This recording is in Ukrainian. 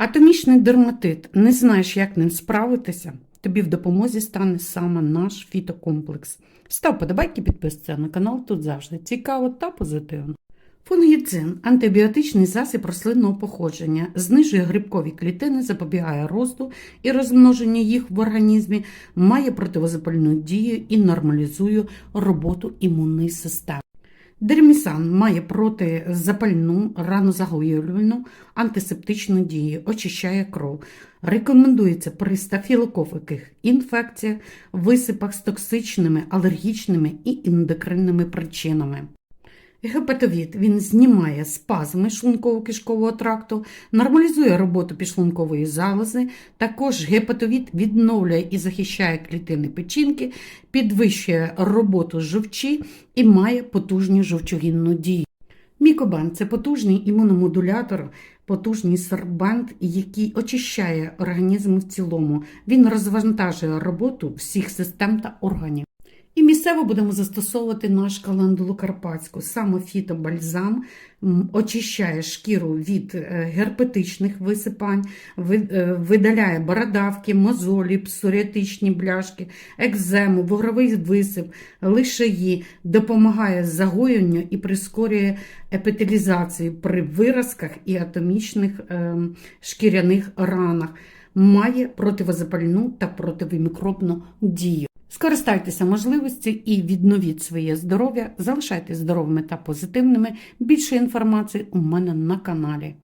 Атомічний дерматит. Не знаєш, як ним справитися? Тобі в допомозі стане саме наш фітокомплекс. Став подобайки, підписуйся на канал, тут завжди цікаво та позитивно. Фунгіцин – антибіотичний засіб рослинного походження, знижує грибкові клітини, запобігає росту і розмноженню їх в організмі, має противозапальну дію і нормалізує роботу імунної системи. Дермісан має протизапальну, ранозагоювальну, антисептичну дію, очищає кров. Рекомендується при стафілококкових інфекціях, висипах з токсичними, алергічними і ендокринними причинами. Гепатовід він знімає спазми шлунково-кишкового тракту, нормалізує роботу підшлункової залози. Також гепатовід відновлює і захищає клітини печінки, підвищує роботу жовчі і має потужну жовчогінну дію. Мікобан це потужний імуномодулятор, потужний сорбант, який очищає організм в цілому. Він розвантажує роботу всіх систем та органів. І місцево будемо застосовувати наш календулу карпатську. Саме фітобальзам очищає шкіру від е, герпетичних висипань, е, видаляє бородавки, мозолі, псоріатичні бляшки, екзему, вугровий висип, лишаї, допомагає загоєнню і прискорює епітелізацію при виразках і атомічних е, шкіряних ранах. Має противозапальну та противомікробну дію. Скористайтеся можливості і відновіть своє здоров'я. Залишайтесь здоровими та позитивними. Більше інформації у мене на каналі.